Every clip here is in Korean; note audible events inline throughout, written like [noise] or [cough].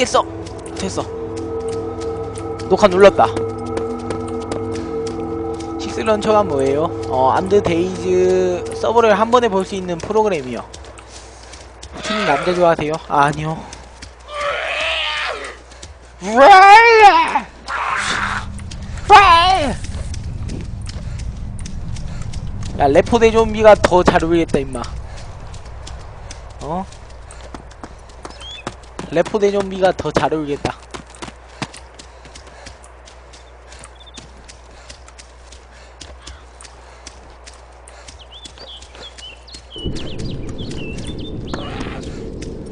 해보겠어 됐어 녹화 눌렀다 식스런처가 뭐예요? 어 암드 데이즈 서버를 한 번에 볼 수 있는 프로그램이요 후추님 남자 좋아하세요? 아, 아니요! 야 레포 대 좀비가 더 잘 어울리겠다 임마 어? 레포대 좀비가 더잘 어울리겠다.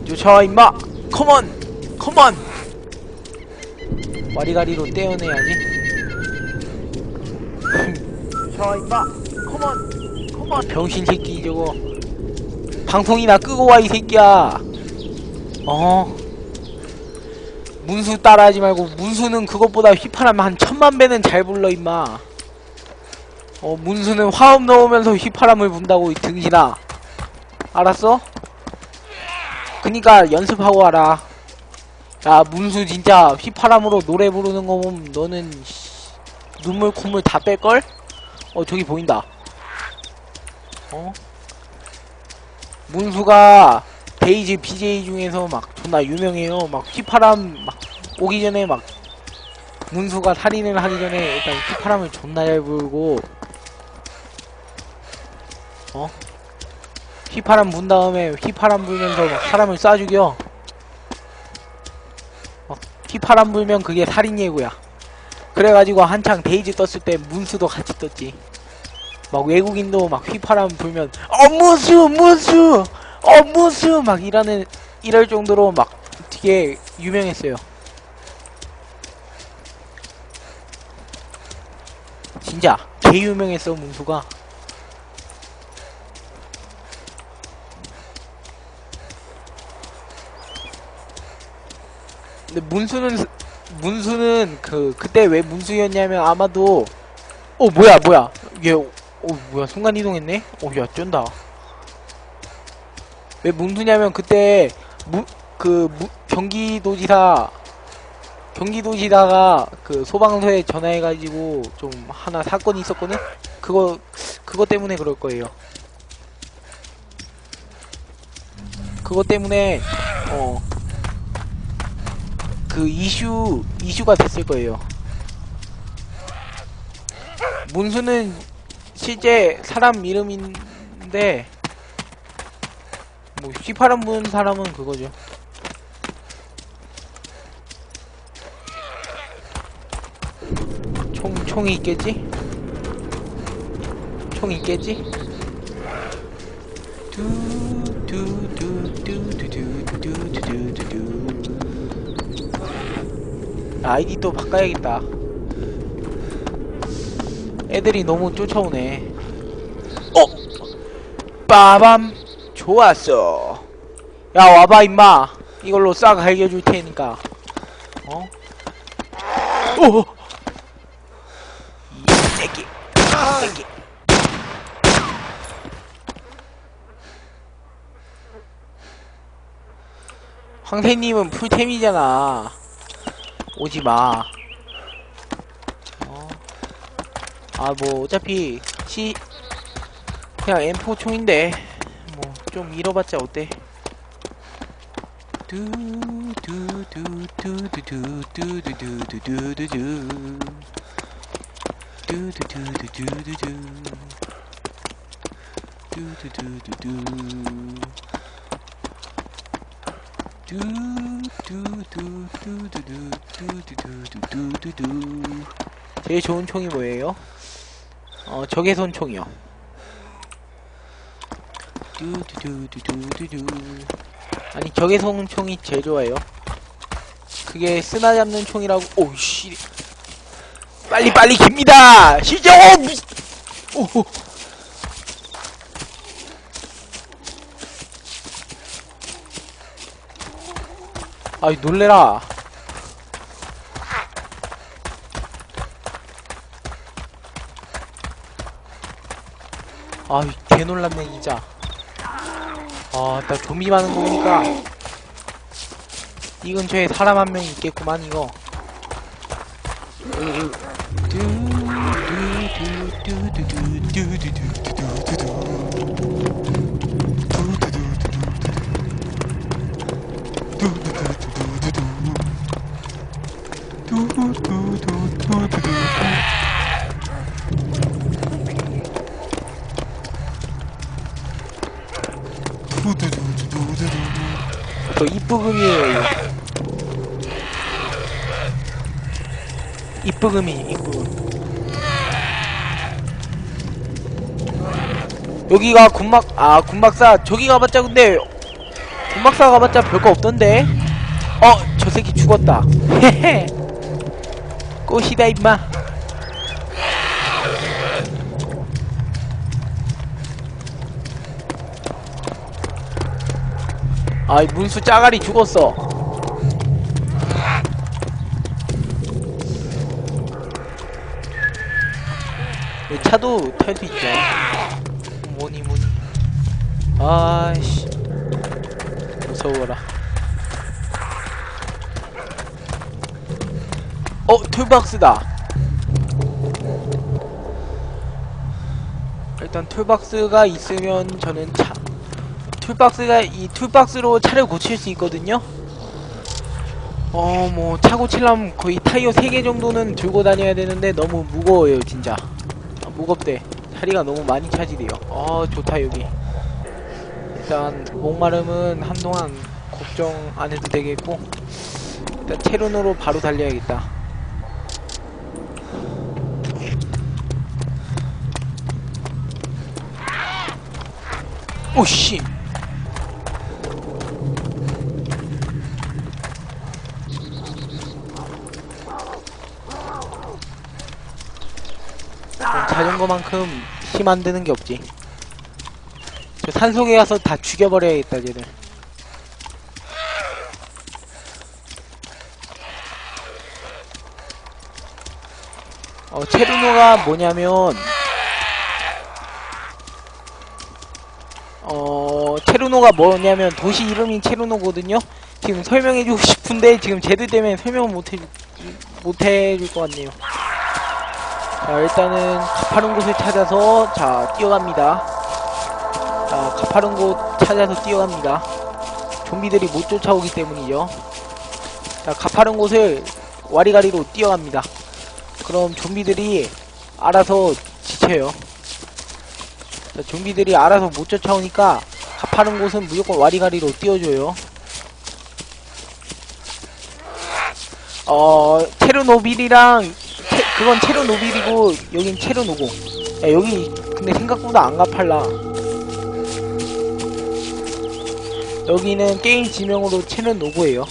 쫓아와 임마 컴온 컴온! 와리가리로 떼어내야지. 쫓아와 임마 컴온 컴온! 병신 새끼 저거. 방송이나 끄고 와 이 새끼야. 어 문수 따라하지 말고 문수는 그것보다 휘파람 한 천만 배는 잘 불러 임마 어 문수는 화음 넣으면서 휘파람을 분다고 이 등신아 알았어? 그니까 연습하고 와라 야 문수 진짜 휘파람으로 노래 부르는 거 보면 너는 씨, 눈물 콧물 다 뺄걸? 어 저기 보인다 어? 문수가 데이지 BJ 중에서 막 존나 유명해요. 막 휘파람 막 오기 전에 막 문수가 살인을 하기 전에 일단 휘파람을 존나 잘 불고 어? 휘파람 분 다음에 휘파람 불면서 막 사람을 쏴 죽여. 막 휘파람 불면 그게 살인 예고야. 그래가지고 한창 데이지 떴을 때 문수도 같이 떴지. 막 외국인도 막 휘파람 불면 어 문수 문수 어 문수 막 이러는 이럴 정도로 막 되게 유명했어요. 진짜 개 유명했어 문수가. 근데 문수는 문수는 그 그때 왜 문수였냐면 아마도 어 뭐야 뭐야 얘 어 뭐야 순간 이동했네? 어야 쩐다. 왜 문수냐면 그때 무, 그 무, 경기도지사 경기도지사가 그 소방서에 전화해가지고 좀 하나 사건이 있었거든. 그거 그거 때문에 그럴 거예요. 그거 때문에 어 그 이슈 이슈가 됐을 거예요. 문수는 실제 사람 이름인데 뭐 휘파람 부는 사람은 그거죠 총, 총이 있겠지? 총이 있겠지? 아이디 또 바꿔야겠다 애들이 너무 쫓아오네 어! 빠밤 좋았어. 야, 와봐, 임마. 이걸로 싹 갈겨줄 테니까. 어? 오! 이 새끼. 이 새끼. 황태님은 풀템이잖아. 오지 마. 어? 아, 뭐, 어차피, 시, 그냥 M4 총인데, 뭐, 좀 잃어봤자 어때? 두두두두두두두두두두두 두 두두두두두두 두 두두두두 두 두두두두두두두두두두두 제일 좋은 총이 뭐예요? 어 적외선 총이요. 두두두두두두 아니 적외선 총이 제일 좋아요. 그게 쓰나 잡는 총이라고. 오씨. 빨리 빨리 깁니다. 시죠. 오. 아이 놀래라. 아이 개 놀랍네 진짜. 아, 나 좀비 많은 거 보니까 이 근처에 사람 한 명 있겠구만 이거 저 이쁘금이에요 이쁘금이 이쁘금. 여기가 군막 아 군박사 저기 가봤자 근데 군박사 가봤자 별거 없던데? 어 저 새끼 죽었다. [laughs] 헤헤. 꽃이다 임마 아이 문수 짜가리 죽었어. 이 차도 탈 수 있죠 뭐니 뭐니. 아이씨. 무서워라. 어 툴박스다. 일단 툴박스가 있으면 저는 차 툴박스가 이 툴박스로 차를 고칠 수 있거든요. 어, 뭐 차 고치려면 거의 타이어 3개 정도는 들고 다녀야 되는데 너무 무거워요, 진짜. 아, 무겁대. 다리가 너무 많이 차지돼요. 어, 좋다 여기. 일단 목마름은 한동안 걱정 안 해도 되겠고 일단 체론으로 바로 달려야겠다. 오씨. 자전거만큼 힘 안 드는 게 없지. 저 산속에 가서 다 죽여버려야겠다, 쟤들. 어, 체르노가 뭐냐면, 어, 체르노가 뭐냐면 도시 이름이 체르노거든요? 지금 설명해주고 싶은데 지금 쟤들 때문에 설명을 못해, 못해줄 것 같네요. 자, 일단은 가파른 곳을 찾아서, 자, 뛰어갑니다. 자, 가파른 곳 찾아서 뛰어갑니다. 좀비들이 못 쫓아오기 때문이죠. 자, 가파른 곳을 와리가리로 뛰어갑니다. 그럼 좀비들이 알아서 지쳐요. 자, 좀비들이 알아서 못 쫓아오니까 가파른 곳은 무조건 와리가리로 뛰어줘요. 어, 체르노빌이랑 채- 그건 체르노빌이고 여긴 체르노고. 야, 여기 근데 생각보다 안 가팔라. 여기는 게임 지명으로 체르노고예요.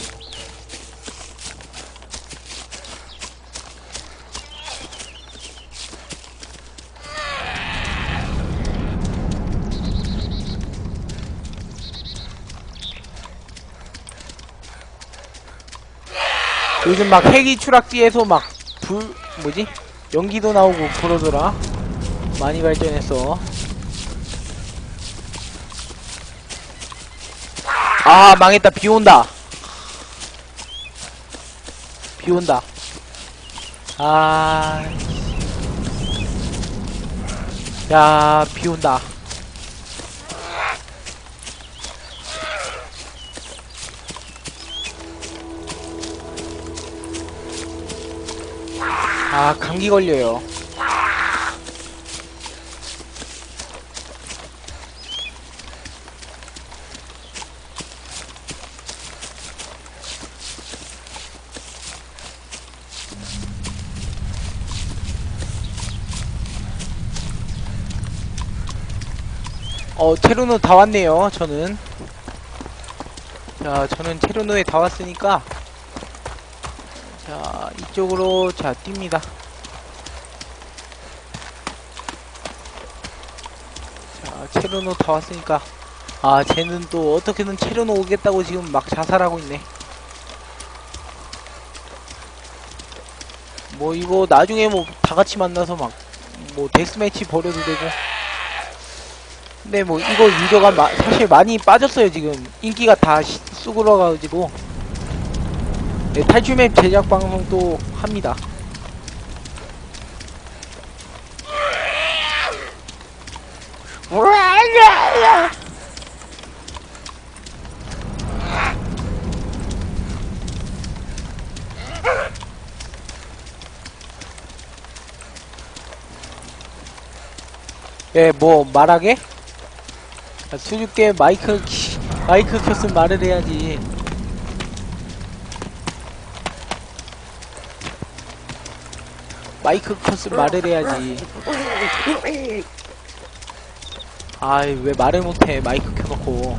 요즘 막 헬기 추락지에서 막 불 뭐지? 연기도 나오고 그러더라. 많이 발전했어. 아 망했다. 비 온다. 비 온다. 아. 아야비 온다 아 감기 걸려요. 어 체르노 다 왔네요 저는. 자 저는 체르노에 다 왔으니까 자 이쪽으로 자 뜁니다. 자 체르노 다 왔으니까. 아 쟤는 또 어떻게든 체르노 오겠다고 지금 막 자살하고 있네. 뭐 이거 나중에 뭐 다같이 만나서 막 뭐 데스매치 벌여도 되고. 근데 뭐 이거 유저가 마- 사실 많이 빠졌어요 지금. 인기가 다 시- 쑥으러가지고 네, 탈출맵 제작 방송도 합니다. 예, 뭐 말하게? 아, 수줍게 마이크 키- 마이크 켰으면 말을 해야지. 마이크 켰으면 말을 해야지. 아이, 왜 말을 못해, 마이크 켜놓고.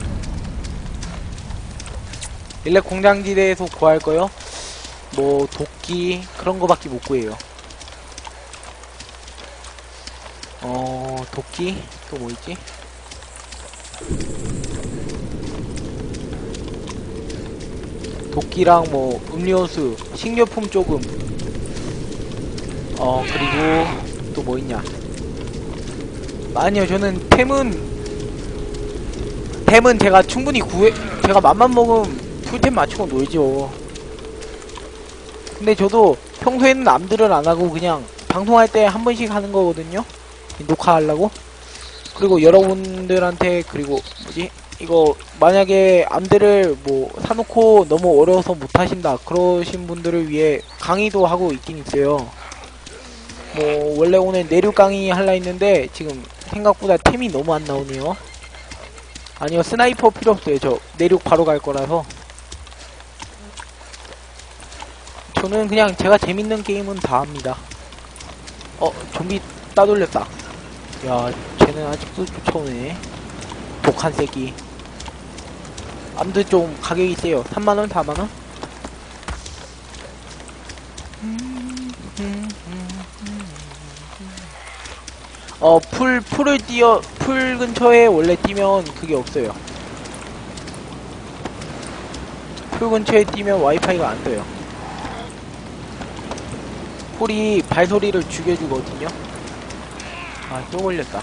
일렉 공장지대에서 구할 거요? 뭐, 도끼, 그런 거밖에 못 구해요. 어, 도끼? 또 뭐 있지? 도끼랑 뭐, 음료수, 식료품 조금. 어, 그리고 또 뭐 있냐. 아니요, 저는 템은, 템은 제가 충분히 구해, 제가 맘만 먹으면 풀템 맞추고 놀죠. 근데 저도 평소에는 남들은 안 하고 그냥 방송할 때 한 번씩 하는 거거든요. 녹화하려고. 그리고 여러분들한테, 그리고 뭐지? 이거 만약에 암들을 뭐 사놓고 너무 어려워서 못하신다. 그러신 분들을 위해 강의도 하고 있긴 있어요. 뭐 원래 오늘 내륙 강의 할라 했는데 지금 생각보다 템이 너무 안 나오네요. 아니요 스나이퍼 필요 없어요. 저 내륙 바로 갈 거라서. 저는 그냥 제가 재밌는 게임은 다 합니다. 어 좀비 따돌렸다. 야 쟤는 아직도 쫓아오네. 독한 새끼. 암도 좀 가격이 세요. 3만원, 4만원? 어, 풀, 풀을 뛰어, 풀 근처에 원래 뛰면 그게 없어요. 풀 근처에 뛰면 와이파이가 안 떠요. 풀이 발소리를 죽여주거든요. 아, 또 걸렸다.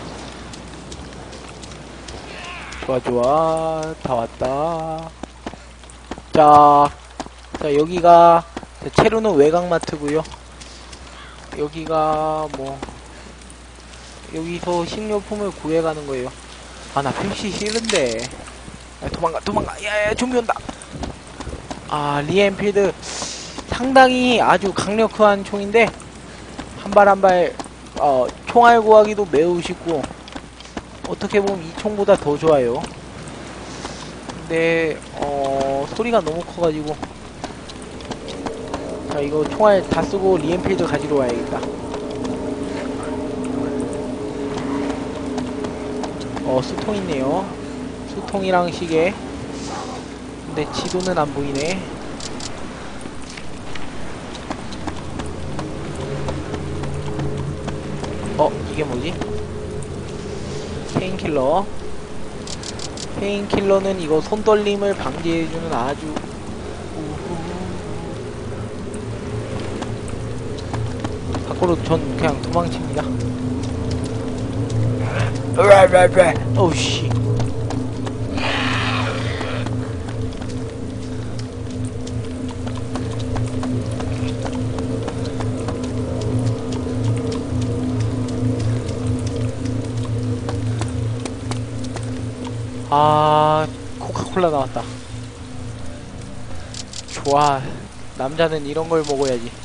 좋아, 좋아. 다 왔다. 자, 자, 여기가, 자, 체루는 외곽마트고요 여기가, 뭐, 여기서 식료품을 구해가는 거예요. 아, 나 표시 싫은데. 야, 도망가, 도망가. 야, 야, 좀비 온다. 아, 리엔필드. 상당히 아주 강력한 총인데, 한 발 한 발, 어, 총알 구하기도 매우 쉽고, 어떻게 보면 이 총보다 더 좋아요. 근데, 어, 소리가 너무 커가지고. 자, 이거 총알 다 쓰고 리엔필드 가지러 와야겠다. 어, 수통 있네요. 수통이랑 시계. 근데 지도는 안 보이네. 어, 이게 뭐지? 페인킬러. 페인킬러는 이거 손떨림을 방지해주는 아주 우후. 밖으로 전 그냥 도망칩니다. 으아으아으아. 어우 씨. 아, 코카콜라 나왔다. 좋아. 남자는 이런 걸 먹어야지.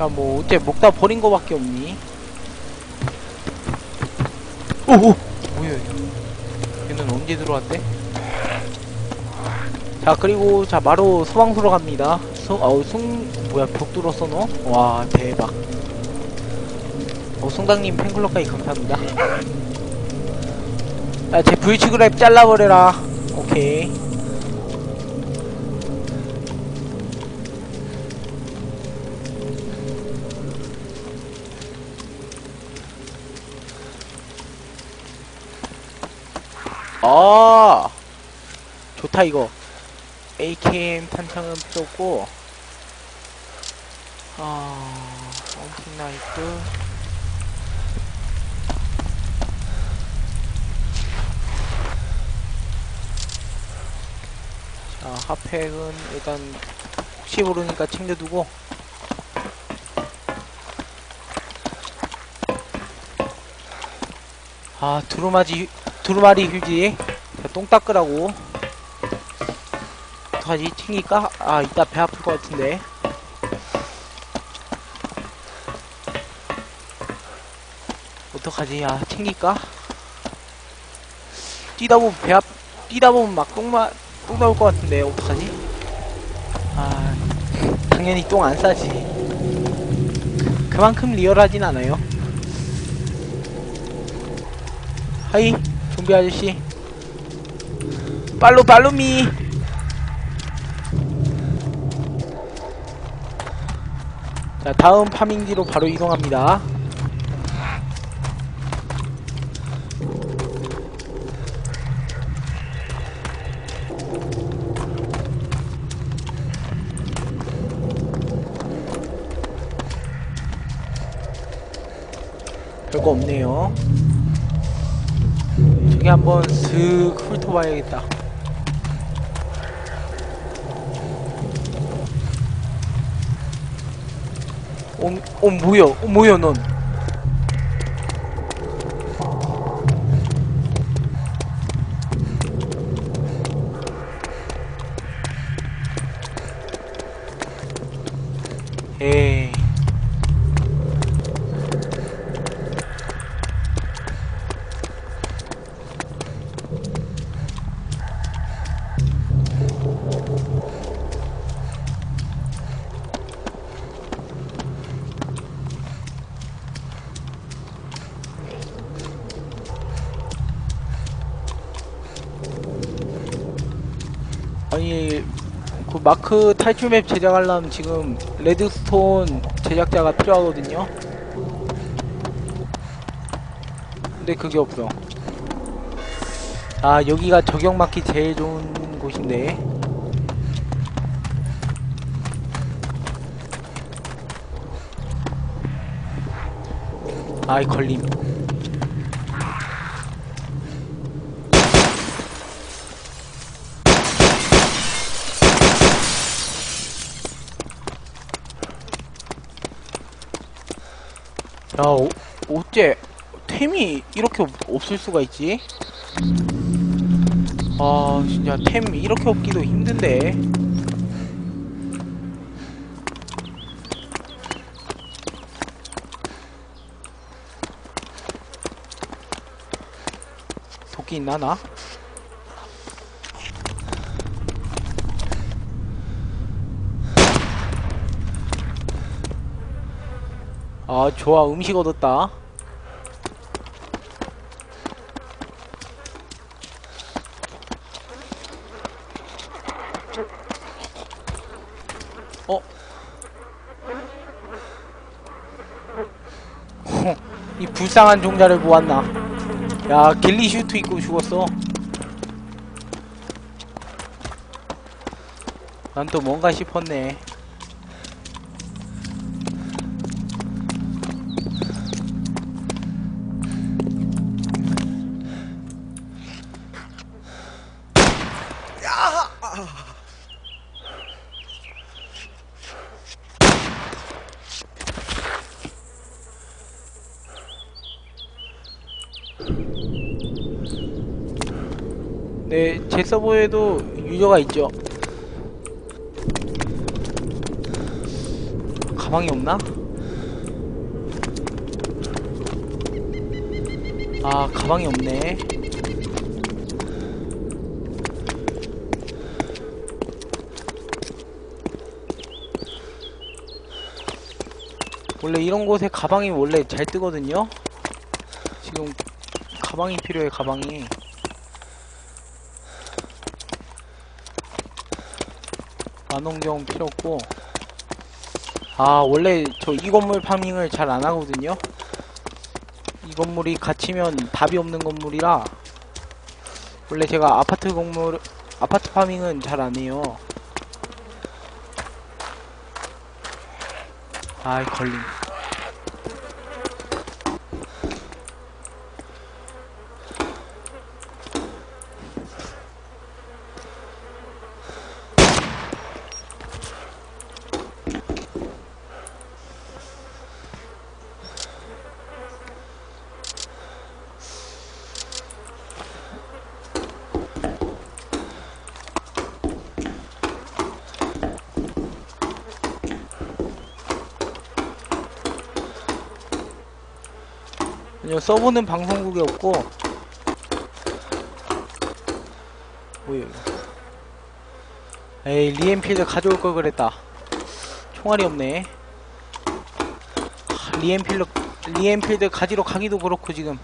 야, 뭐, 어째 먹다 버린 거밖에 없니? 오오! 뭐야, 얘는 언제 들어왔대? 자, 그리고, 자, 바로 소방서로 갑니다. 수, 어우, 숭, 뭐야, 벽 뚫었어, 너? 와, 대박. 어, 숭당님 팬클럽까지 감사합니다. 야, 제 브이치 그랩 잘라버려라. 오케이. 좋다 이거. AKM 탄창은 필요 없고. 어... 아, 펌핑 나이프. 자 핫팩은 일단 혹시 모르니까 챙겨두고. 아 두루마지 두루마리 휴지. 자, 똥 닦으라고. 어떡하지 챙길까? 아 이따 배 아플 것 같은데 어떡하지 아 챙길까? 뛰다 보면 배 앞, 뛰다 보면 막 똥마, 똥 나올 것 같은데, 어떡하지? 아, 당연히 똥 안 싸지. 그만큼 리얼하진 않아요. 하이, 좀비 아저씨. 빨로, 빨로 미! 자, 다음 파밍지로 바로 이동합니다. 별거 없네요. 저기 한번 슥 훑어봐야겠다. 어, 어 뭐야? 어 뭐야 넌? 마크 탈출맵 제작하려면 지금 레드스톤 제작자가 필요하거든요. 근데 그게 없어. 아 여기가 적용 맞기 제일 좋은 곳인데. 아이 걸림 야, 어, 어째 템이 이렇게 없, 없을 수가 있지? 아, 진짜 템 이렇게 없기도 힘든데. 도끼 있나, 나? 아, 좋아. 음식 얻었다. 어? 이 불쌍한 종자를 보았나. 야, 길리 슈트 입고 죽었어. 난 또 뭔가 싶었네. 네, 제 서버에도 유저가 있죠. 가방이 없나? 아, 가방이 없네. 원래 이런 곳에 가방이 원래 잘 뜨거든요? 지금 가방이 필요해, 가방이. 만원경 필요 없고. 아 원래 저 이 건물 파밍을 잘 안 하거든요. 이 건물이 갇히면 답이 없는 건물이라 원래 제가 아파트 건물 아파트 파밍은 잘 안 해요. 아이 걸림 서버는 방송국에 없고. 뭐야, 이거. 에이, 리엠필드 가져올 걸 그랬다. 총알이 없네. 하, 리엠필드, 리엠필드 가지러 가기도 그렇고, 지금.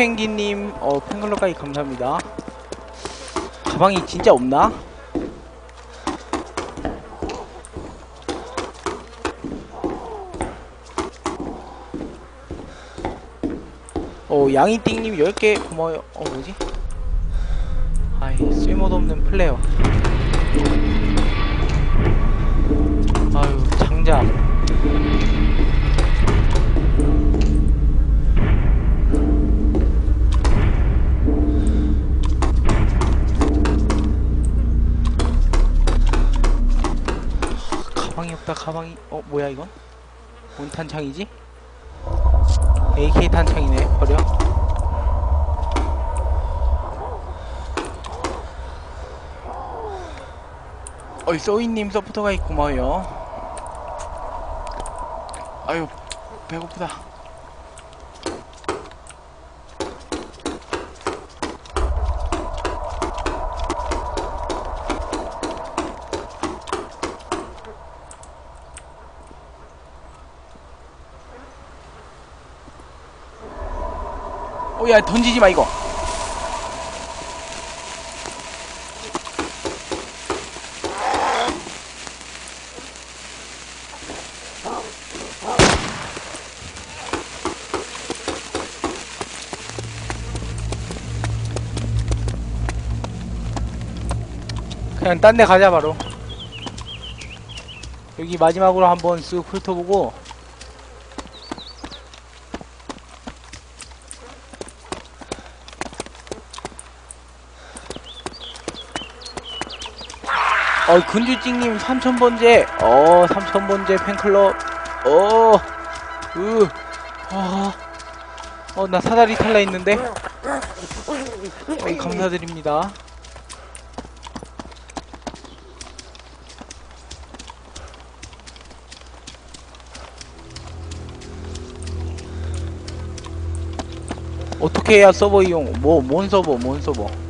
팽팽기님, 어, 팬클럽까지 감사합니다. 가방이 진짜 없나? 어, 양이띵님 10개 고마워요. 어, 뭐지? 아이, 쓸모도 없는 플레이어. 아유, 장작. 없다, 가방이. 어, 뭐야, 이건? 뭔 탄창이지? AK 탄창이네, 버려. 어이, 소이님 서포터가 있고마워요. 아유, 배고프다. 어, 야, 던지지 마, 이거. 그냥 딴 데 가자, 바로. 여기 마지막으로 한번 쓱 훑어보고, 어, 근주찡님 3000번째, 어, 3000번째 팬클럽, 어, 으, 아, 어, 나 사다리 탈라 했는데? 어, 감사드립니다. 어떻게 해야 서버 이용, 뭐, 뭔 서버, 뭔 서버.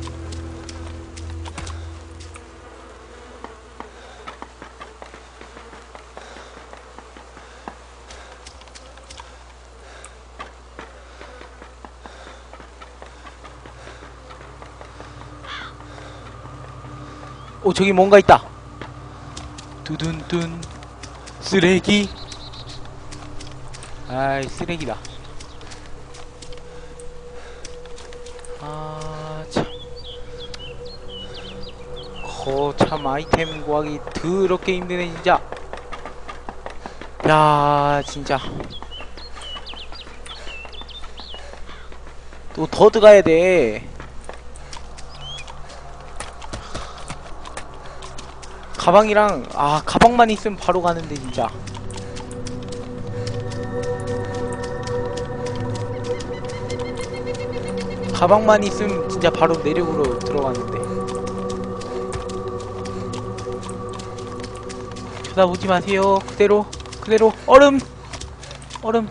오 저기 뭔가 있다. 두둔둔 쓰레기. 아이 쓰레기다. 아참. 거참 아이템 구하기 더럽게 힘드네 진짜. 야 진짜. 또 더 들어가야 돼 가방이랑 아 가방만 있으면 바로 가는데 진짜. 가방만 있으면 진짜 바로 내륙으로 들어가는데. 쳐다보지 마세요. 그대로 그대로. 얼음! 얼음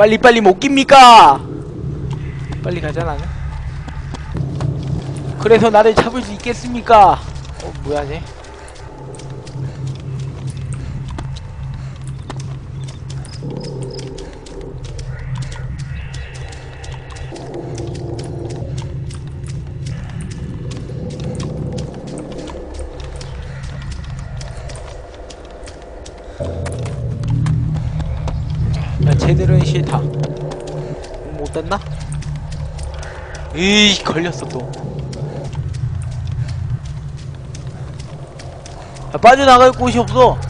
빨리빨리 못 깁니까? 빨리 가자 나는 그래서 나를 잡을 수 있겠습니까? 어 뭐야 쟤 이, 걸렸어, 또. 아, 빠져나갈 곳이 없어. 오! 어!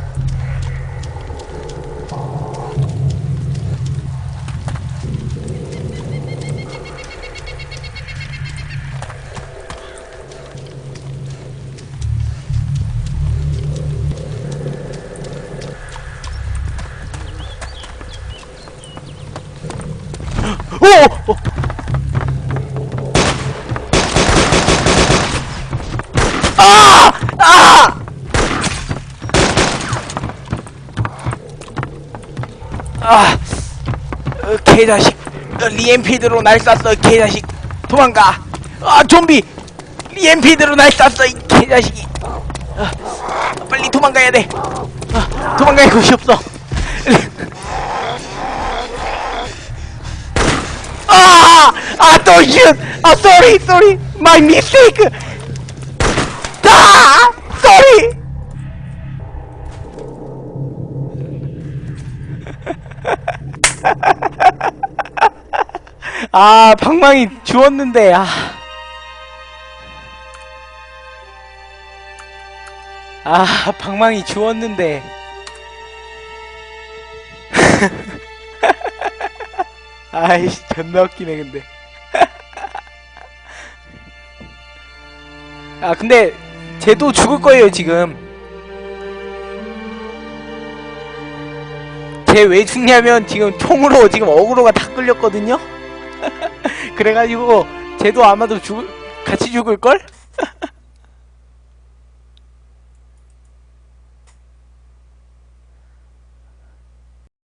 개자식. 어, 리엠피드로 날 쐈어, 개자식. 도망가. 아, 좀비! 리엠피드로 날 쐈어, 이 개자식이. 아, 빨리 도망가야 돼. 아, 도망갈 곳이 없어. 아! 아, 또 슛! 아, sorry, sorry. My. 아, 방망이 주웠는데, 아. 아, 방망이 주웠는데. [laughs] 아이씨, 존나 웃기네, 근데. [laughs] 아, 근데, 쟤도 죽을 거예요, 지금. 쟤 왜 죽냐면, 지금 총으로 지금 어그로가 다 끌렸거든요? [laughs] 그래가지고, 쟤도 아마도 죽을, 같이 죽을걸?